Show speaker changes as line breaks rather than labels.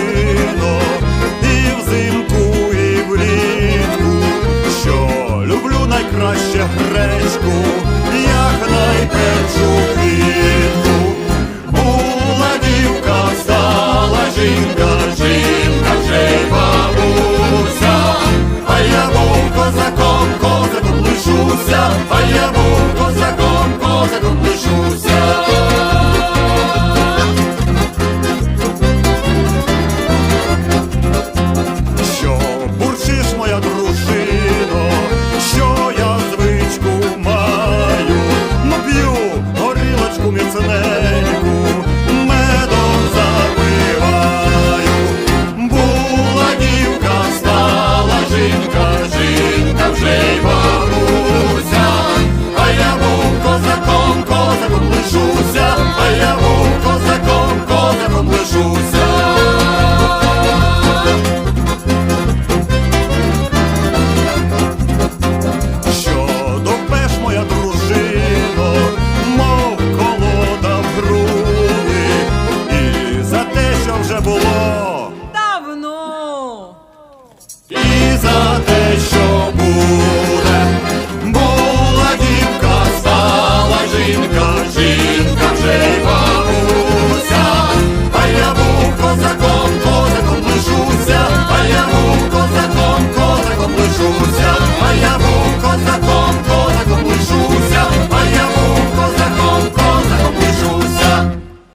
сино, і взимку, і влітку, що люблю найкраще гречку.